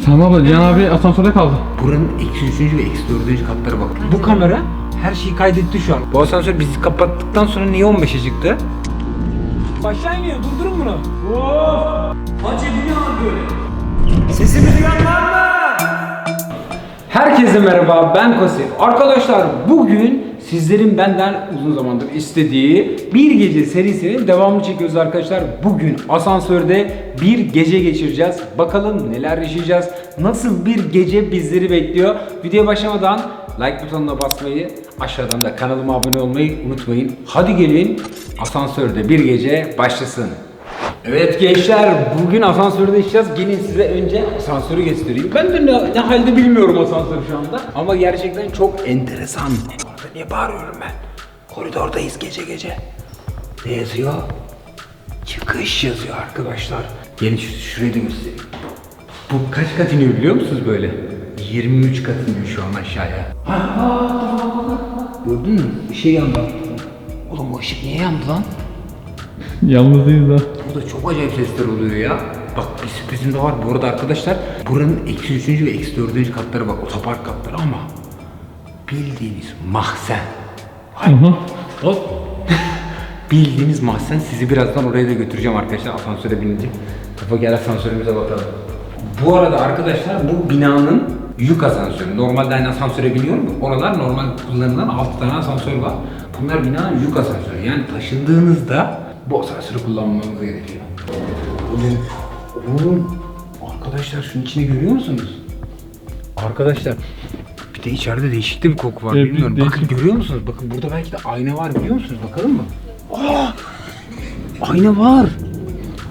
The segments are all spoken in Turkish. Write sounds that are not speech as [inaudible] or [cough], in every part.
Tamam abla Cihan abi asansörde kaldı. Buranın eksi 3. ve eksi 4. katlara bak. Bu kamera her şeyi kaydetti şu an. Bu asansör bizi kapattıktan sonra niye 15'e çıktı? Aşağı iniyor durdurun bunu. Hacı bu ne abi böyle? Sesimi duyan var mı? Herkese merhaba ben Kosi. Arkadaşlar bugün sizlerin benden uzun zamandır istediği bir gece serisinin devamını çekiyoruz arkadaşlar. Bugün asansörde bir gece geçireceğiz. Bakalım neler yaşayacağız. Nasıl bir gece bizleri bekliyor. Videoya başlamadan like butonuna basmayı, aşağıdan da kanalıma abone olmayı unutmayın. Hadi gelin asansörde bir gece başlasın. Evet gençler bugün asansörde yaşayacağız. Gelin size önce asansörü göstereyim. Ben de ne, ne halde bilmiyorum asansörü şu anda. Ama gerçekten çok enteresan. Niye bağırıyorum ben? Koridordayız gece gece. Ne yazıyor? Çıkış yazıyor arkadaşlar. Gelin şu, şurayı da göstereyim. Bu kaç kat iniyor biliyor musunuz böyle? 23 kat iniyor şu an aşağıya. Gördün mü? Bir şey yandı. Oğlum o ışık niye yandı lan? Yalnızdayız da. Burada çok acayip sesler oluyor ya. Bak bir sürprizim de var. Bu arada arkadaşlar buranın eksi 3. ve eksi 4. katları bak otopark katları ama bildiğiniz mahzen. Hı hı. Hop. [laughs] bildiğiniz mahzen sizi birazdan oraya da götüreceğim arkadaşlar asansöre binince. Kafa gel asansörümüze bakalım. Bu arada arkadaşlar bu binanın yük asansörü. Normalde hani asansöre biniyor mu? Oralar normal kullanılan 6 tane asansör var. Bunlar binanın yük asansörü. Yani taşındığınızda bu asansörü kullanmanız gerekiyor. Oğlum, oğlum arkadaşlar şunun içini görüyor musunuz? Arkadaşlar de içeride değişik de bir koku var Evet, bilmiyorum. değişik. Bakın görüyor musunuz? Bakın burada belki de ayna var biliyor musunuz? Bakalım mı? Aa! Ayna var.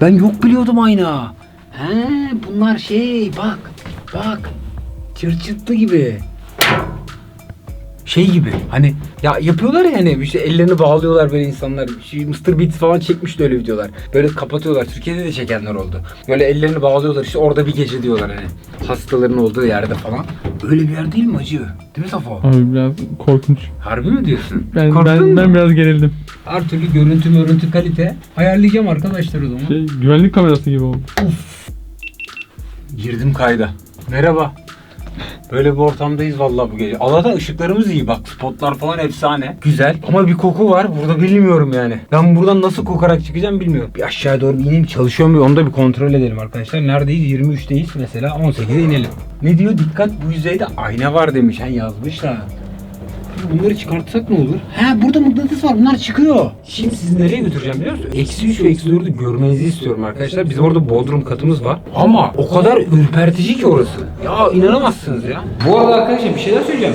Ben yok biliyordum ayna. He, bunlar şey bak bak çırt çıtlı gibi. Şey gibi hani ya yapıyorlar ya hani işte ellerini bağlıyorlar böyle insanlar. Şey, Mr. Beats falan çekmişti öyle videolar. Böyle kapatıyorlar. Türkiye'de de çekenler oldu. Böyle ellerini bağlıyorlar işte orada bir gece diyorlar hani. Hastaların olduğu yerde falan. Öyle bir yer değil mi acı? Değil mi Safa? Abi biraz korkunç. Harbi mi diyorsun? Ben, Korktun ben, mu? ben biraz gerildim. Her türlü görüntü görüntü kalite ayarlayacağım arkadaşlar o zaman. Şey, güvenlik kamerası gibi oldu. Girdim kayda. Merhaba. Böyle bir ortamdayız vallahi bu gece. Allah'tan ışıklarımız iyi bak. Spotlar falan efsane. Güzel. Ama bir koku var. Burada bilmiyorum yani. Ben buradan nasıl kokarak çıkacağım bilmiyorum. Bir aşağıya doğru ineyim. Çalışıyor mu? Onu da bir kontrol edelim arkadaşlar. Neredeyiz? 23'teyiz mesela. 18'e inelim. Ne diyor? Dikkat bu yüzeyde ayna var demiş. Ha yazmışlar. Bunları çıkartsak ne olur? He burada mıknatıs var bunlar çıkıyor. Şimdi sizi nereye götüreceğim biliyor musun? Eksi 3 ve eksi 4'ü görmenizi istiyorum arkadaşlar. Bizim orada bodrum katımız var. Ama o kadar ürpertici ki orası. Ya inanamazsınız ya. Bu arada arkadaşlar bir şeyler söyleyeceğim.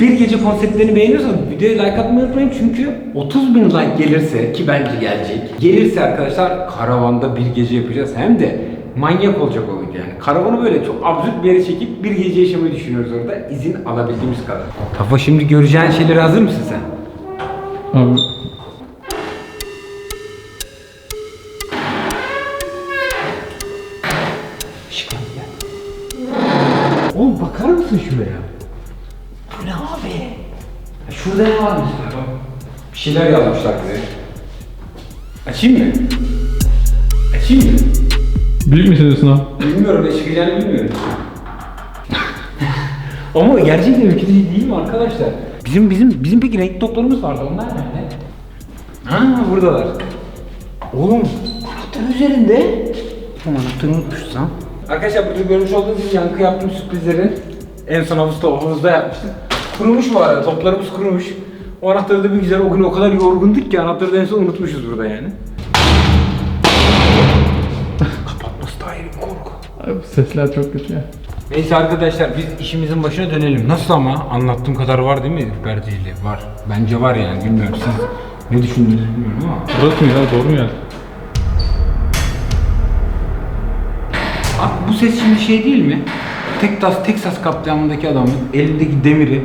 Bir gece konseptlerini beğeniyorsanız videoya like atmayı unutmayın çünkü 30 bin like gelirse ki bence gelecek. Gelirse arkadaşlar karavanda bir gece yapacağız hem de manyak olacak o video yani. Karavanı böyle çok absürt bir yere çekip bir gece yaşamayı düşünüyoruz orada. izin alabildiğimiz kadar. Kafa şimdi göreceğin şeylere hazır mısın sen? Abi. Oğlum bakar mısın şuraya? Bu ne abi? Ya Şurada ne var mesela bak. Bir şeyler yazmışlar bize. Açayım mı? Hissediyorsun abi? Bilmiyorum ne çıkacağını bilmiyorum. [laughs] Ama gerçekten ürkütücü değil mi arkadaşlar? Bizim bizim bizim peki renk toplarımız vardı onlar nerede? Ha buradalar. Oğlum anahtar üzerinde. Tamam anahtarı unutmuşuz ha. Arkadaşlar burada görmüş olduğunuz gibi yankı yaptığım sürprizlerin en son havuzda, havuzda yapmıştık. Kurumuş bu arada toplarımız kurumuş. O anahtarı da bir güzel o gün o kadar yorgunduk ki anahtarı da en son unutmuşuz burada yani. Bir korku. Abi bu sesler çok kötü ya. Neyse arkadaşlar biz işimizin başına dönelim. Nasıl ama? Anlattığım kadar var değil mi ürperticiyle? Var. Bence var yani bilmiyorum siz ne düşündüğünüzü bilmiyorum ama. Burası mı ya? Doğru mu geldi? Abi bu ses şimdi şey değil mi? Texas, Texas kapsamındaki adamın elindeki demiri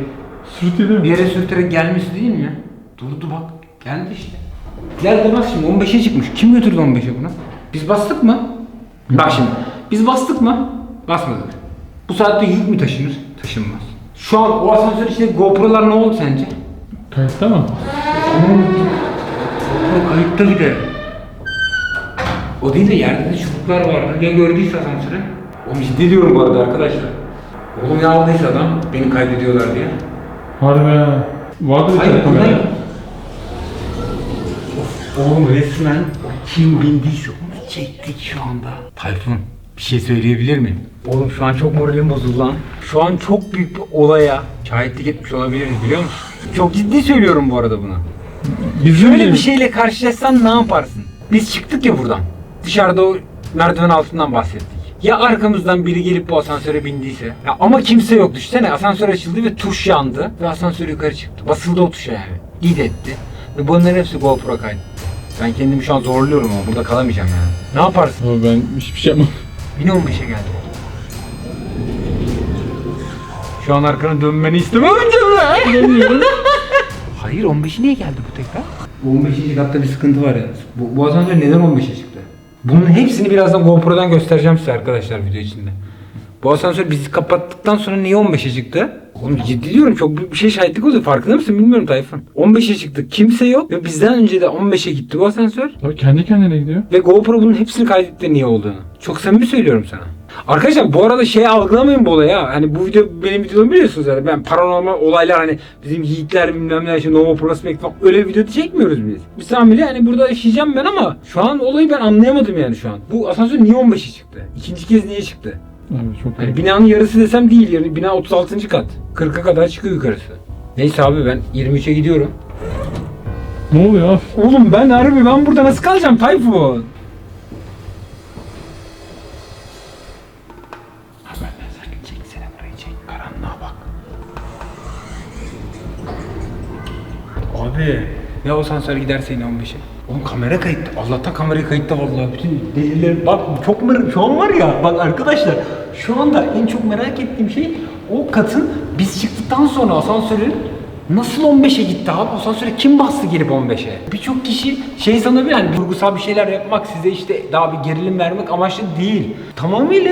Sürtüyor değil bir mi? yere sürterek gelmesi değil mi? Durdu bak. Geldi işte. Geldi bak şimdi 15'e çıkmış. Kim götürdü 15'e bunu? Biz bastık mı? Bak şimdi. Biz bastık mı? Basmadık. Bu saatte yük mü taşınır? Taşınmaz. Şu an o asansör içinde GoPro'lar ne oldu sence? Kayıtta mı? O kayıtta bir de. O değil de yerde de çubuklar vardı. Ya gördüyse asansöre. Oğlum ciddi diyorum bu arada arkadaşlar. Oğlum ne aldıysa adam beni kaydediyorlar diye. Harbi ha. Vardı bir Hayır tane kamera. bunlar... Of, oğlum resmen o kim bindiyse çektik şu anda. Tayfun bir şey söyleyebilir miyim? Oğlum şu an çok moralim bozuldu lan. Şu an çok büyük bir olaya şahitlik etmiş olabiliriz biliyor musun? Çok ciddi söylüyorum bu arada bunu. Biz Şöyle bir şeyle karşılaşsan ne yaparsın? Biz çıktık ya buradan. Dışarıda o merdiven altından bahsettik. Ya arkamızdan biri gelip bu asansöre bindiyse. Ya ama kimse yok. Düşünsene asansör açıldı ve tuş yandı. Ve asansör yukarı çıktı. Basıldı o tuşa yani. İd etti. Ve bunların hepsi GoPro kaydı. Ben kendimi şu an zorluyorum ama burada kalamayacağım yani. Ne yaparsın? Ama ben hiçbir şey yapmam. Yine 15'e geldi. Şu an arkana dönmeni istemiyorum Cemre. [laughs] Hayır 15'i niye geldi bu tekrar? Bu 15. katta bir sıkıntı var yalnız. Bu, bu asansör neden 15'e çıktı? Bunun hepsini birazdan GoPro'dan göstereceğim size arkadaşlar video içinde. Bu asansör bizi kapattıktan sonra niye 15'e çıktı? Oğlum ciddi diyorum çok büyük bir şey şahitlik oluyor. Farkında mısın bilmiyorum Tayfun. 15'e çıktı. Kimse yok ve bizden önce de 15'e gitti bu asansör. Abi kendi kendine gidiyor. Ve GoPro bunun hepsini kaydetti niye olduğunu. Çok samimi söylüyorum sana. Arkadaşlar bu arada şey algılamayın bu olayı ha. Hani bu video benim videomu biliyorsunuz yani. Ben paranormal olaylar hani bizim yiğitler bilmem ne işte Nova Prospect falan öyle video çekmiyoruz biz. Biz tamamıyla hani burada yaşayacağım ben ama şu an olayı ben anlayamadım yani şu an. Bu asansör niye 15'e çıktı? İkinci kez niye çıktı? Abi çok Hani binanın yarısı desem değil. Yani bina 36. kat. 40'a kadar çıkıyor yukarısı. Neyse abi ben 23'e gidiyorum. Ne oluyor? Oğlum ben harbi ben burada nasıl kalacağım Tayfun? Ne o asansör giderse yine 15'e. Oğlum kamera kayıtta. Allah'tan kamera kayıtta vallahi. Bütün deliller. Bak çok merak. Şu an var ya bak arkadaşlar. Şu anda en çok merak ettiğim şey o katın biz çıktıktan sonra asansörün Nasıl 15'e gitti abi? Asansöre kim bastı gelip 15'e? Birçok kişi şey sanabilir hani kurgusal bir şeyler yapmak size işte daha bir gerilim vermek amaçlı değil. Tamamıyla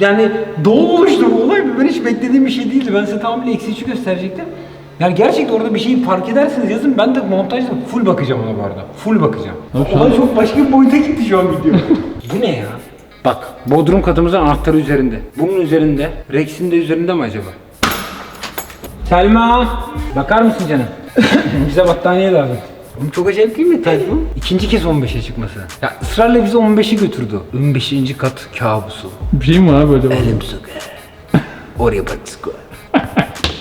yani doğal olmuştu bu olay. Ben hiç beklediğim bir şey değildi. Ben size tamamıyla eksi üçü gösterecektim. Yani gerçekten orada bir şeyi fark ederseniz yazın. Ben de montajda full bakacağım ona bu arada. Full bakacağım. Abi şu Olay an- çok başka bir boyuta gitti şu an video. [laughs] bu ne ya? Bak Bodrum katımızın anahtarı üzerinde. Bunun üzerinde. Rex'in de üzerinde mi acaba? Selma! Bakar mısın canım? [laughs] Bize battaniye lazım. Oğlum çok acayip değil mi Tayfun? İkinci kez 15'e çıkması. Ya ısrarla bizi 15'e götürdü. 15. kat kabusu. Bir şey mi var abi böyle? Elim sıkı. [laughs] Oraya bak sıkı.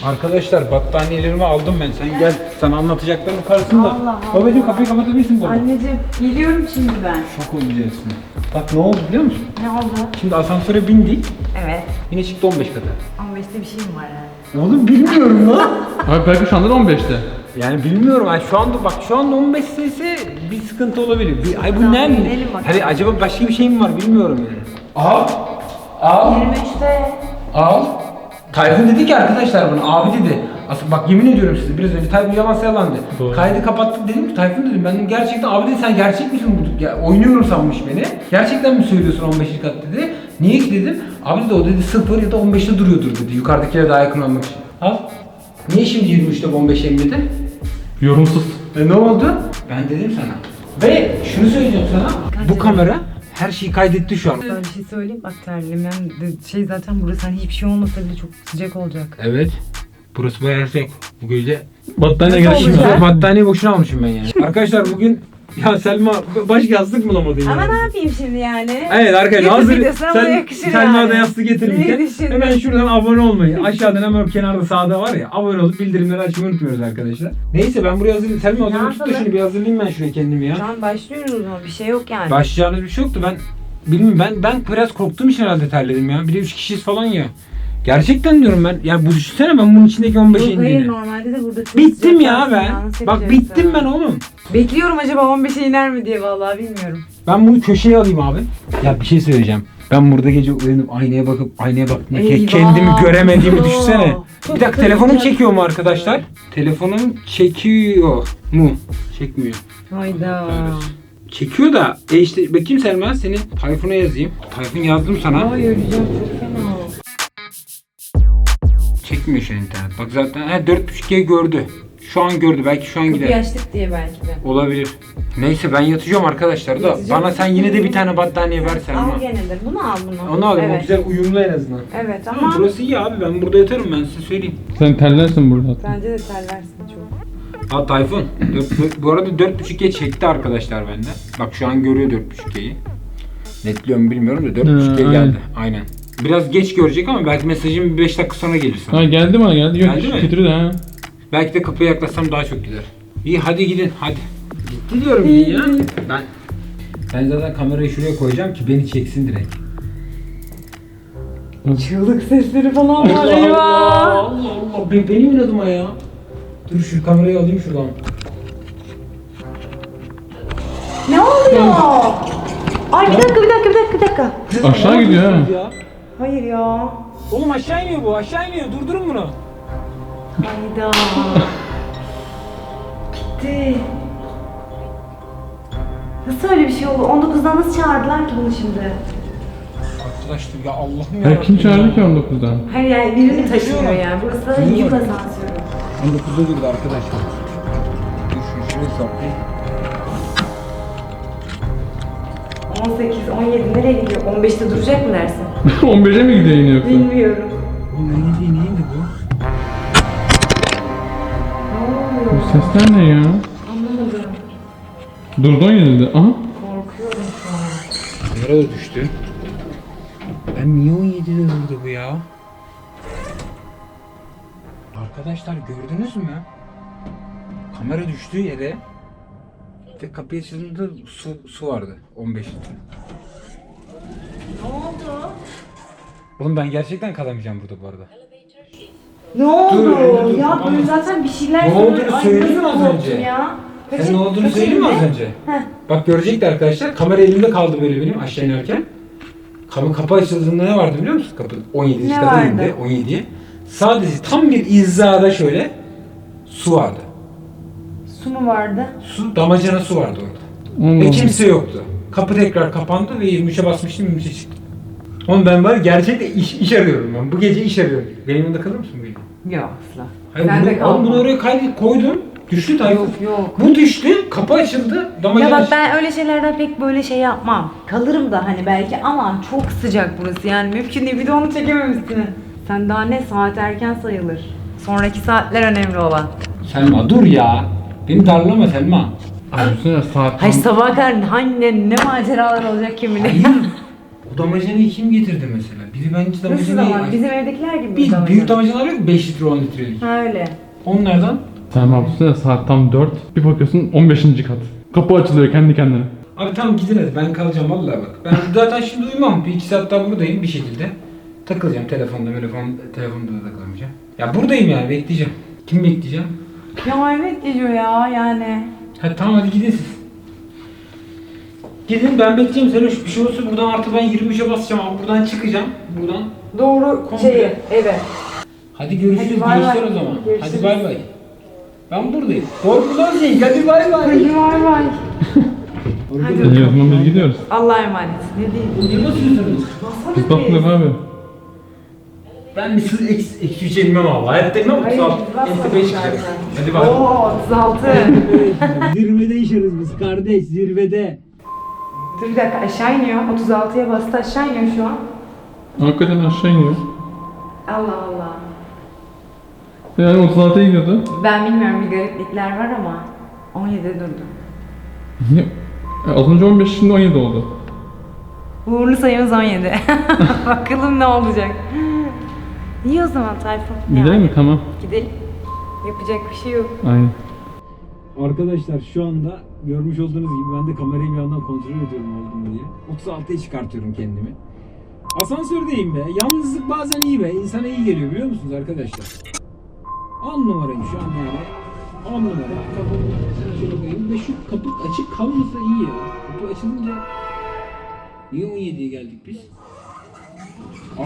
Arkadaşlar battaniyelerimi aldım ben. Sen gel. Sana anlatacaklarım karşısında. Allah Babacığım Allah. kapıyı kapatabilirsin baba. Anneciğim geliyorum şimdi ben. Şok olacaksın. Bak ne oldu biliyor musun? Ne oldu? Şimdi asansöre bindik. Evet. Yine çıktı 15 kata. 15'te bir şeyim var yani. Oğlum bilmiyorum lan. [laughs] Abi belki şu anda da 15'te. Yani bilmiyorum. Yani şu anda bak şu anda 15 ise bir sıkıntı olabilir. Bir, ay bu Tamam, ne? binelim bakalım. Hani acaba başka bir şey mi var bilmiyorum yani. Al. Al. 23'te. Al. Tayfun dedi ki arkadaşlar bunu abi dedi. Aslında bak yemin ediyorum size biraz önce Tayfun yalan yalandı. Doğru. Kaydı kapattık dedim ki Tayfun dedim ben gerçekten abi dedi sen gerçek misin bu? Ya, oynuyorum sanmış beni. Gerçekten mi söylüyorsun 15. kat dedi. Niye ki dedim. Abi dedi o dedi 0 ya da 15'te duruyordur dedi. Yukarıdakilere daha yakın olmak için. Al. Niye şimdi 23'te 15 emredi? Yorumsuz. E ne oldu? Ben dedim sana. Ve şunu söyleyeceğim sana. Bu kamera her şeyi kaydetti şu an. Ben bir şey söyleyeyim bak yani şey zaten burası hani hiçbir şey olmasa bile çok sıcak olacak. Evet. Burası bayağı sıcak. Bu gece Battaniye? Şimdi battaniye boşuna almışım ben yani. [laughs] Arkadaşlar bugün ya Selma başka yastık bulamadın Ama yani. ne yapayım şimdi yani? Evet arkadaşlar hazır Sel- Selma yani. da yastık getirmişken hemen şuradan abone olmayı aşağıdan hemen kenarda sağda var ya abone olup bildirimleri açmayı unutmuyoruz arkadaşlar. Neyse ben buraya hazırlayayım. Selma o zaman tut da şunu bir hazırlayayım ben şuraya kendimi ya. Şu an başlıyoruz o zaman bir şey yok yani. Başlayacağınız bir şey yoktu ben bilmiyorum ben ben biraz korktuğum için herhalde terledim ya. Bir de 3 kişiyiz falan ya. Gerçekten diyorum ben. Ya bu düşünsene ben bunun içindeki 15 Yok hayır indiğini. normalde de burada çok Bittim sıcak ya ben. Bak bittim ben oğlum. Bekliyorum acaba 15'e iner mi diye vallahi bilmiyorum. Ben bunu köşeye alayım abi. Ya bir şey söyleyeceğim. Ben burada gece uyanıp aynaya bakıp aynaya bak Eyvah. kendimi göremediğimi düşünsene. çok bir dakika telefonum çekiyor mu arkadaşlar? Telefonum çekiyor mu? Çekmiyor. Hayda. Çekiyor da e işte bakayım Selma seni Tayfun'a yazayım. Tayfun yazdım sana. Ay öleceğim çok fena. Çekmiyor şu an internet. Bak zaten ha 4.5G gördü. Şu an gördü. Belki şu an Kapıyı gider. açtık diye belki de. Olabilir. Neyse ben yatacağım arkadaşlar da Yatacak bana sen yine de bir tane battaniye ver Selma. Al gene de. Bunu al bunu. Onu alayım o evet. güzel uyumlu en azından. Evet Ama ama burası iyi abi ben burada yatarım ben size söyleyeyim. Sen terlersin burada. bence de terlersin çok. Ha Tayfun. dört- dört- bu arada 4.5G çekti arkadaşlar bende. Bak şu an görüyor 4.5G'yi. Netliyorum bilmiyorum da 4.5G Hı, geldi. Aynen. Biraz geç görecek ama belki mesajım bir 5 dakika sonra gelir sana. Ha geldi bana geldi. Yok Geldi mi? titredi ha. Belki de kapıya yaklaşsam daha çok gider. İyi hadi gidin hadi. Gitti diyorum iyi ya. Ben ben zaten kamerayı şuraya koyacağım ki beni çeksin direkt. Çığlık sesleri falan var Allah eyvah. Allah Allah be, benim inadıma ya. Dur şu kamerayı alayım şuradan. Ne oluyor? Ay bir dakika bir dakika bir dakika bir dakika. Aşağı gidiyor ha. Ya. Hayır ya. Oğlum aşağı iniyor bu aşağı iniyor durdurun bunu. Hayda. Gitti. Nasıl öyle bir şey oldu? 19'dan nasıl çağırdılar ki bunu şimdi? Arkadaşlar ya Allah'ım Ya kim çağırdı ki 19'dan? Hayır yani birini taşıyor yani. Burası da yük asansörü. 19'da durdu arkadaşlar. Dur şu şuraya saplayayım. 18, 17 nereye gidiyor? 15'te duracak mı dersin? [laughs] 15'e mi gidiyor yine yoksa? Bilmiyorum. Oğlum ne neydi neydi bu? Ne Bu oluyor? sesler ne ya? Anlamadım. Durdu 17'de. Aha. Korkuyorum şu an. Nereye düştü? Ben niye 17'de durdu bu ya? Arkadaşlar gördünüz mü? Kamera düştüğü yere ve kapıyı açıldığında su, su vardı 15 litre. Ne oldu? Oğlum ben gerçekten kalamayacağım burada bu arada. Ne oldu? Dur, dur, ya tamam. böyle zaten bir şeyler Ne olduğunu Ay, söyledin nasıl mi az korktum önce? Ya. Sen ne olduğunu söyledin mi az önce? Heh. Bak görecekti arkadaşlar. Kamera elimde kaldı böyle benim aşağı inerken. Kapı, kapı açıldığında ne vardı biliyor musun? Kapı 17. Ne kata vardı? indi 17'ye. Sadece tam bir hizada şöyle su vardı. Su mu vardı? Su, damacana su vardı orada. Allah Ve kimse yoktu. Kapı tekrar kapandı ve 23'e basmıştım 23'e çıktım. Oğlum ben var gerçekten iş, iş arıyorum ben. Bu gece iş arıyorum. Benim yanında kalır mısın bugün? Yok asla. Hayır, Sen de bunu, oğlum bunu kalma. oraya kaydı, koydum. Düştü Tayfun. Yok yok. Bu düştü, kapı açıldı, damacana Ya bak ben öyle şeylerden pek böyle şey yapmam. Kalırım da hani belki ama çok sıcak burası yani mümkün değil bir de onu çekememişsin. Sen daha ne saat erken sayılır. Sonraki saatler önemli olan. Selma dur ya. Beni darlama Selma. Ay düşünsene saat Hayır tam- sabah kadar hangi ne, maceralar olacak kim bilir. Hayır. [laughs] o damacanayı kim getirdi mesela? Biri bence Nasıl damacanayı... zaman? Bizim evdekiler gibi mi Bir büyük damacanalar yok mu? 5 litre 10 litrelik. Ha öyle. Onlardan. Sen bak düşünsene saat tam 4. Bir bakıyorsun 15. kat. Kapı açılıyor kendi kendine. Abi tamam gidin hadi ben kalacağım vallahi bak. Ben zaten şimdi uyumam. Bir iki saat daha buradayım bir şekilde. Takılacağım telefonda, telefon, telefonda da takılamayacağım. Ya buradayım yani bekleyeceğim. Kim bekleyeceğim? Ya evet geliyor ya yani. Hadi tamam hadi gidin siz. Gidin ben bekleyeceğim seni bir şey olursa buradan artık ben 23'e basacağım ama buradan çıkacağım. Buradan. Doğru Komple. şeye eve. Hadi görüşürüz Hadi bay bay. o zaman. Görüşürüz. Hadi bay bay. Ben buradayım. Korkudan değil. Hadi bay bay. Hadi bay bay. Hadi. Zaman biz gidiyoruz. Allah'a emanet. Ne diyeyim? Ne basıyorsunuz? Biz baktık abi. Ben bir siz eksi, eksi üçe inmem abi. Hayatta inmem. Hayır, Sağ ol. biz basmadık En tepeye çıkacağım. zaten. Hadi bay. Oo 36. [laughs] Zirvede işeriz biz kardeş zirvede. Dur bir dakika aşağı iniyor. 36'ya bastı aşağı iniyor şu an. Hakikaten aşağı iniyor. Allah Allah. Yani 36'ya gidiyordu. Ben bilmiyorum bir gariplikler var ama 17'de durdu. Niye? E, Az önce 15 şimdi 17 oldu. Uğurlu sayımız 17. [laughs] Bakalım ne olacak. İyi o zaman Tayfun. Gidelim Yani mi? Tamam. Gidelim. Yapacak bir şey yok. Aynen. Arkadaşlar şu anda görmüş olduğunuz gibi ben de kamerayı bir yandan kontrol ediyorum oldum diye. 36'ya çıkartıyorum kendimi. Asansördeyim be. Yalnızlık bazen iyi be. İnsana iyi geliyor biliyor musunuz arkadaşlar? 10 numarayım şu an yani. 10 numara. Kapı Ve şu kapı açık kalmasa iyi ya. Kapı açılınca Niye 17'ye geldik biz?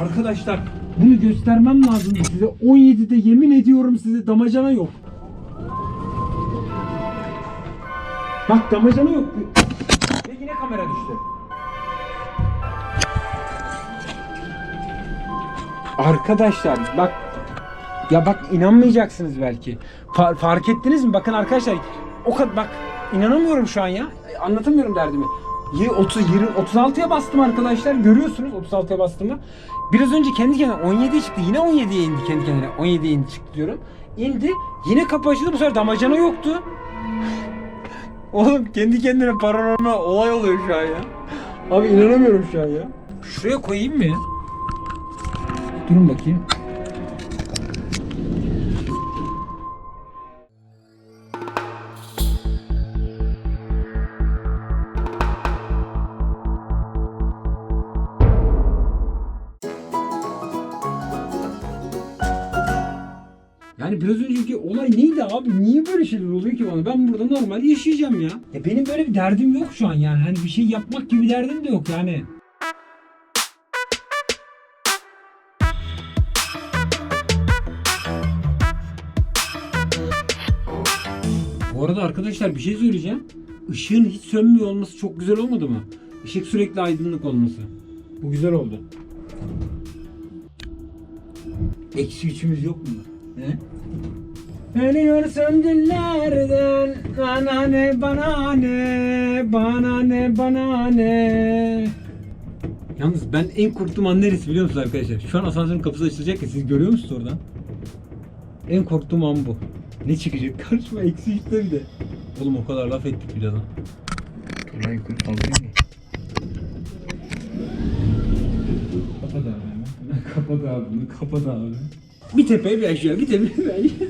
Arkadaşlar bunu göstermem lazım size. 17'de yemin ediyorum size damacana yok. Bak damacana yok. Ve yine kamera düştü. Arkadaşlar bak ya bak inanmayacaksınız belki. Fa- fark ettiniz mi? Bakın arkadaşlar o kadar bak inanamıyorum şu an ya. Anlatamıyorum derdimi. Ye- 30 20 36'ya bastım arkadaşlar. Görüyorsunuz 36'ya bastığımı. Biraz önce kendi kendine 17'ye çıktı. Yine 17'ye indi kendi kendine. 17'ye indi çıktı diyorum. İndi. Yine kapı açıldı. Bu sefer damacana yoktu. [laughs] Oğlum kendi kendine paranormal olay oluyor şu an ya. Abi inanamıyorum şu an ya. Şuraya koyayım mı? Durun bakayım. Biraz önceki olay neydi abi? Niye böyle şeyler oluyor ki bana? Ben burada normal yaşayacağım ya. Ya benim böyle bir derdim yok şu an yani. Hani bir şey yapmak gibi derdim de yok yani. Bu arada arkadaşlar bir şey söyleyeceğim. Işığın hiç sönmüyor olması çok güzel olmadı mı? Işık sürekli aydınlık olması. Bu güzel oldu. Eksi üçümüz yok mu? Ne? Ölüyorsun dillerden Bana ne bana ne Bana ne bana ne Yalnız ben en korktuğum an neresi biliyor musunuz arkadaşlar? Şu an asansörün kapısı açılacak ya siz görüyor musunuz oradan? En korktuğum an bu. Ne çıkacak? [laughs] Karşıma eksi üçte bir de. Oğlum o kadar laf ettik. Dur lan yukarı kaldırayım mı? Kapat abi hemen. [laughs] Kapat abi bunu. Kapat abi. Bir tepeye bir aşağı, bir tepeye bir aşağı.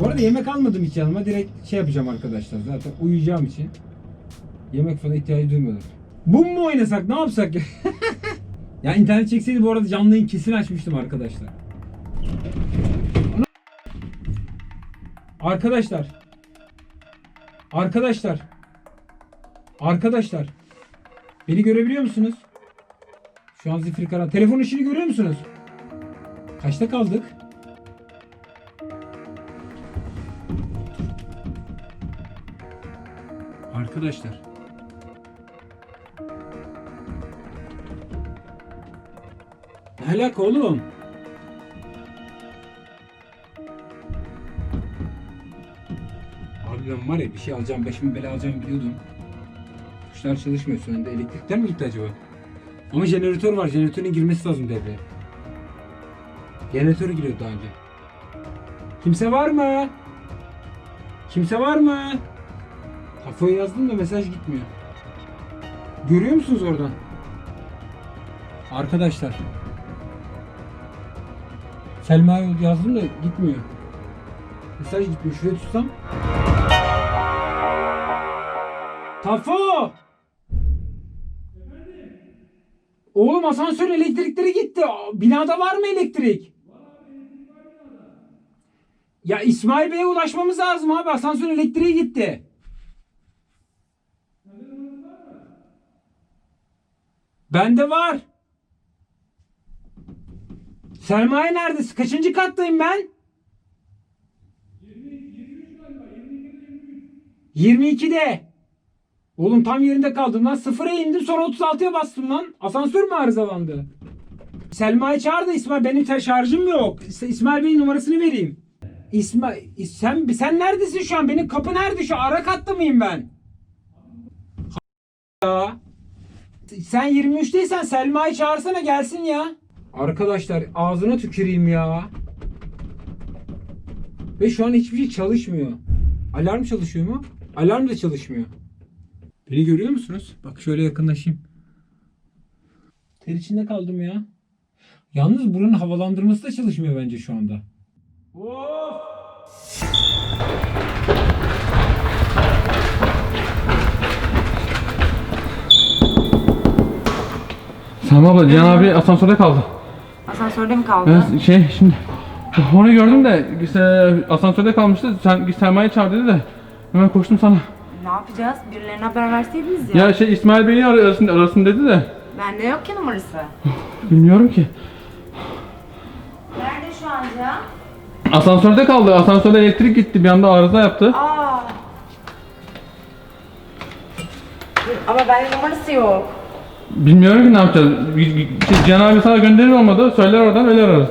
Bu arada yemek almadım hiç yanıma. Direkt şey yapacağım arkadaşlar. Zaten uyuyacağım için. Yemek falan ihtiyacı duymadım. Bu mu oynasak? Ne yapsak? [laughs] ya internet çekseydi bu arada canlı yayın kesin açmıştım arkadaşlar. Arkadaşlar. Arkadaşlar. Arkadaşlar. Beni görebiliyor musunuz? Şu an zifiri karan. Telefon ışığını görüyor musunuz? Kaçta kaldık? Arkadaşlar. Ne alaka oğlum? Abi ben var ya bir şey alacağım, başımı bela alacağım biliyordum. Tuşlar çalışmıyor sonunda. Elektrikten mi gitti acaba? Ama jeneratör var. Jeneratörün girmesi lazım devreye. Jeneratör giriyordu daha önce. Kimse var mı? Kimse var mı? Kafayı yazdım da mesaj gitmiyor. Görüyor musunuz oradan? Arkadaşlar. Selma yazdım da gitmiyor. Mesaj gitmiyor. Şuraya tutsam. Tafo! Oğlum asansör elektrikleri gitti. Binada var mı elektrik? Ya İsmail Bey'e ulaşmamız lazım abi. Asansör elektriği gitti. Bende var. Sermaye neredesin? Kaçıncı kattayım ben? 22'de. Oğlum tam yerinde kaldım lan. Sıfıra indim sonra 36'ya bastım lan. Asansör mü arızalandı? Selma'yı çağır da İsmail. Benim te- şarjım yok. İs- İsmail Bey'in numarasını vereyim. İsmail sen sen neredesin şu an? Benim kapı nerede şu? Ara katta mıyım ben? Ya. Sen 23'teysen Selma'yı çağırsana gelsin ya. Arkadaşlar ağzına tüküreyim ya. Ve şu an hiçbir şey çalışmıyor. Alarm çalışıyor mu? Alarm da çalışmıyor. Beni görüyor musunuz? Bak şöyle yakınlaşayım. Ter içinde kaldım ya. Yalnız buranın havalandırması da çalışmıyor bence şu anda. Of! Selma abla Cihan abi asansörde kaldı. Asansörde mi kaldı? Ben şey şimdi onu gördüm de işte asansörde kalmıştı. Sen Selma'yı çağır dedi de hemen koştum sana. Ne yapacağız? Birilerine haber verseydiniz ya. Ya şey İsmail Bey'i ar- arasın, arasın dedi de Bende yok ki numarası. bilmiyorum ki. Nerede şu an ya? Asansörde kaldı. Asansörde elektrik gitti. Bir anda arıza yaptı. Aa. Ama bende numarası yok. Bilmiyorum ki ne yapacağız. Şey, Cihan abi sana gönderir olmadı. Söyler oradan öyle ararız.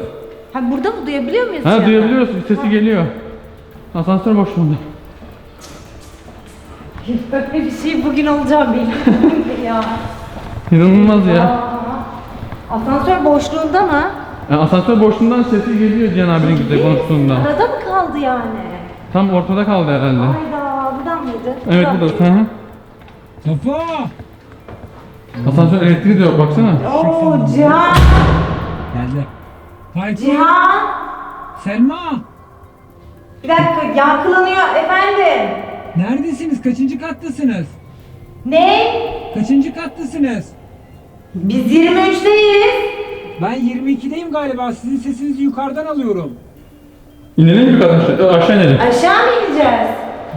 Ha burada mı duyabiliyor muyuz? Ha Cihan'ı? duyabiliyoruz. Sesi geliyor. Asansör boşluğunda. [laughs] Böyle bir şey bugün olacağı belli [laughs] değil ya. İnanılmaz ya. Aa, Asansör boşluğunda mı? Yani asansör boşluğundan sesi geliyor Cihan abinin güzel konuştuğunda. Arada mı kaldı yani? Tam ortada kaldı herhalde. Hayda buradan mıydı? Evet burada. Hı hı. Safa! Asansör elektriği de yok baksana. Oo Cihan! Geldi. Tayfun! Cihan! Selma! Bir dakika yankılanıyor efendim. Neredesiniz? Kaçıncı kattasınız? Ne? Kaçıncı kattasınız? Biz 23'teyiz. Ben 22'deyim galiba. Sizin sesinizi yukarıdan alıyorum. İnelim mi aşağı, aşağı inelim. Aşağı mı ineceğiz?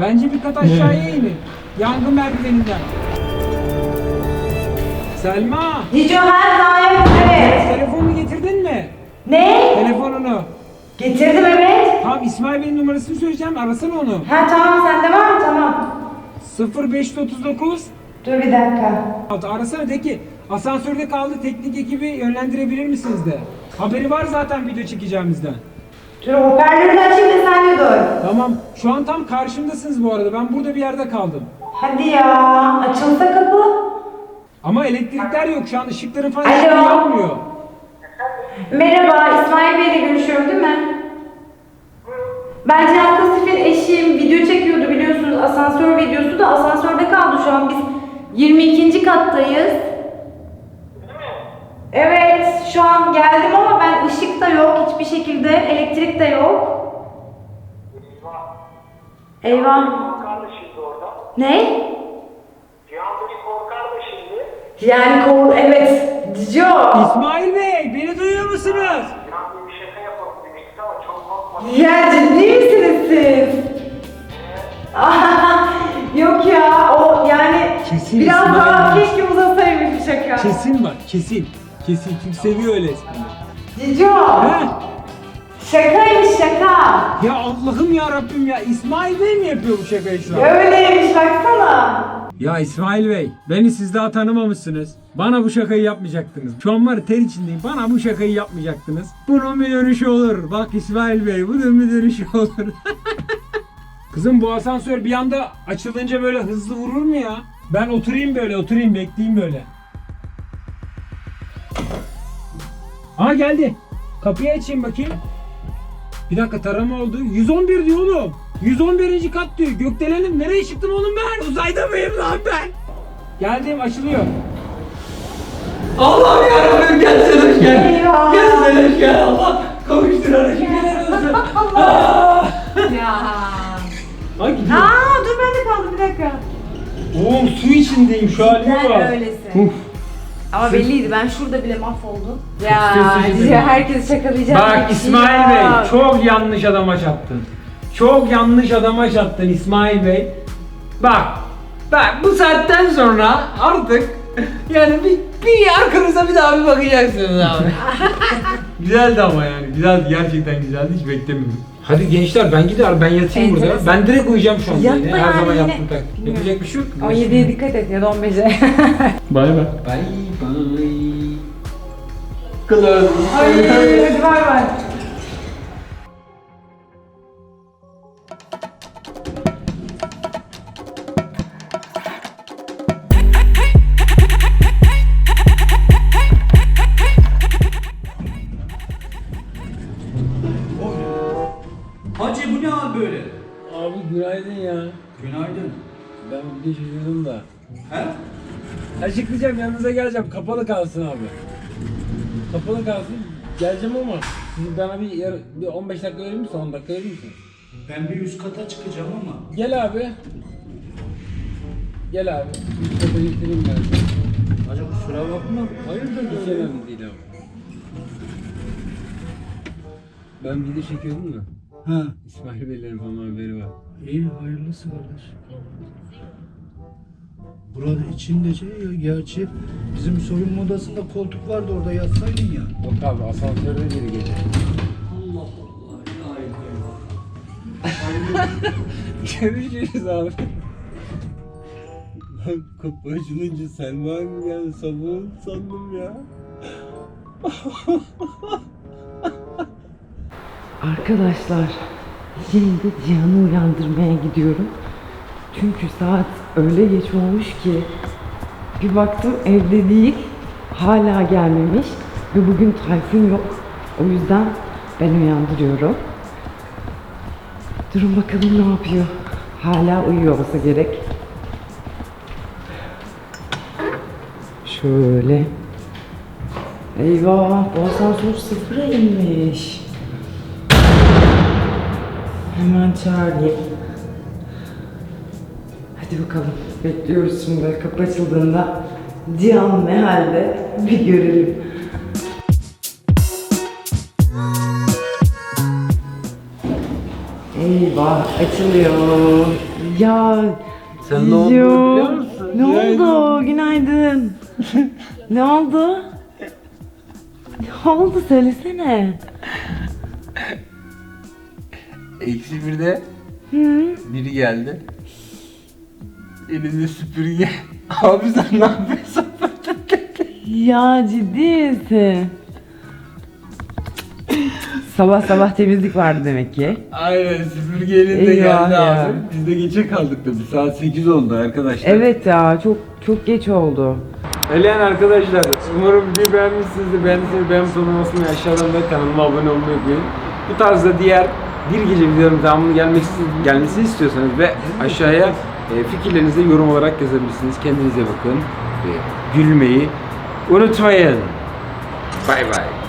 Bence bir kat aşağıya inin. Yangın merdiveninden. Selma! Her daim evet. Telefonunu getirdin mi? Ne? Telefonunu. Getirdim evet. Tamam İsmail Bey'in numarasını söyleyeceğim. Arasana onu. Ha tamam sende var mı? Tamam. 0539 Dur bir dakika. Arasana de ki asansörde kaldı teknik ekibi yönlendirebilir misiniz de. Haberi var zaten video çekeceğimizden. Dur hoparlörü açayım da sen de dur. Tamam şu an tam karşımdasınız bu arada. Ben burada bir yerde kaldım. Hadi ya. Açılsa kapı. Ama elektrikler yok şu an ışıkların falan Alo. hiçbiri yanmıyor. Merhaba İsmail Bey'le görüşüyorum değil mi? Ben Cihan Kasif'in eşiyim. Video çekiyordu biliyorsunuz. Asansör videosu da asansörde kaldı şu an. Biz 22. kattayız. Evet şu an geldim ama ben ışık da yok hiçbir şekilde. Elektrik de yok. Eyvah. Korkar mı şimdi orada? Ne? Cihan Bey korkar mı şimdi? Yani kol evet. Dico. İsmail Bey beni duyuyor musunuz? Bey bir şaka yapalım demişti ama çok korkmadım. Ya ciddi misiniz siz? [laughs] Yok ya o yani Kesin biraz İsmail daha Bey. keşke uzasaymış bir şaka. Kesin bak kesin. Kesin çünkü seviyor öyle esprileri. Cico He? şakaymış şaka. Ya Allah'ım ya Rabbim ya İsmail Bey mi yapıyor bu şakayı şu an? Öyleymiş baksana. Ya İsmail Bey, beni siz daha tanımamışsınız. Bana bu şakayı yapmayacaktınız. Şu an var ter içindeyim. Bana bu şakayı yapmayacaktınız. Bunun bir dönüşü olur. Bak İsmail Bey, bunun bir dönüşü olur. [laughs] Kızım bu asansör bir anda açılınca böyle hızlı vurur mu ya? Ben oturayım böyle, oturayım, bekleyeyim böyle. Aa geldi. Kapıyı açayım bakayım. Bir dakika tarama oldu. 111 diyor oğlum. 111. kat diyor. Gökdelenim. Nereye çıktım oğlum ben? Uzayda mıyım lan ben? Geldim açılıyor. Allah'ım yarabbim gel sen hoş gel. Gel sen hoş gel Allah. Kavuşturan şükürler olsun. [laughs] Ya. Ay gidiyor. Aa dur ben de kaldım bir dakika. Oğlum su içindeyim şu halime bak. öylesin. Uf. Ama belliydi ben şurada bile mahvoldum. Sessiz Ya dedim. Cico herkes şakalayacak. Bak İsmail. Bey çok yanlış adama çattın. Çok yanlış adama çattın İsmail Bey. Bak. Bak bu saatten sonra artık yani bir, bir arkanıza bir daha bir bakacaksınız abi. [laughs] güzeldi ama yani. Güzeldi gerçekten güzeldi hiç beklemiyordum. Hadi gençler ben gider ben yatayım burada. Enteresan. Ben direkt uyuyacağım şu an. Yatma yine. Her yani zaman yine. yaptığım tak. Yapacak bir şey yok. 17'ye dikkat et ya da 15'e. [laughs] Bay bay. Bye bye. Kılar. Ay hadi bay bay. He? Açıklayacağım yanınıza geleceğim. Kapalı kalsın abi. Kapalı kalsın. Geleceğim ama siz bana bir, yar- bir 15 dakika verir misin? 10 dakika verir misin? Ben bir üst kata çıkacağım ama. Gel abi. Gel abi. Bir foto getireyim ben sana. Hacı kusura bakma. Hayırdır Hiç önemli değil abi. Ben video çekiyordum da. Ha. İsmail Beylerin falan haberi var. İyi hayırlısı kardeş. Burada içindece ya gerçi bizim soyunma odasında koltuk vardı orada yatsaydın ya. Yok abi asansörde biri gece. Allah Allah. La Görüşürüz abi. Ben kapı açılınca Selma mı geldi sabun sandım ya. Arkadaşlar Şimdi Cihan'ı uyandırmaya gidiyorum. Çünkü saat öyle geç olmuş ki bir baktım evde değil, hala gelmemiş ve bugün Tayfun yok. O yüzden ben uyandırıyorum. Durun bakalım ne yapıyor. Hala uyuyor olsa gerek. Şöyle. Eyvah, bu asansör sıfıra inmiş. Hemen çağırayım. Hadi bakalım. Bekliyoruz şimdi. Kapı açıldığında Cihan ne halde bir görelim. Eyvah açılıyor. Ya Sen ne olduğunu yo, biliyor musun? Ne oldu? Günaydın. [laughs] ne oldu? Ne oldu söylesene. Eksi birde Hı? biri geldi. Elinde süpürge. [laughs] Abi sen ne yapıyorsun? Ya ciddi misin? sabah sabah temizlik vardı demek ki. Aynen süpürge elinde Eyvah geldi ya. abi. Biz de geçe kaldık tabii. Saat 8 oldu arkadaşlar. Evet ya çok çok geç oldu. Eleyen arkadaşlar umarım videoyu beğenmişsinizdir. Beğendiyseniz beğen butonuna basmayı aşağıdan da kanalıma abone olmayı unutmayın. Bu tarzda diğer bir gece videolarım devamını gelmek, gelmesini istiyorsanız ve aşağıya fikirlerinizi yorum olarak yazabilirsiniz. Kendinize bakın gülmeyi unutmayın. Bay bay.